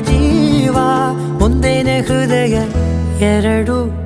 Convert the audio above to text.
ಜೀವ ಒಂದೇನೆ ಹೃದಯ ಎರಡು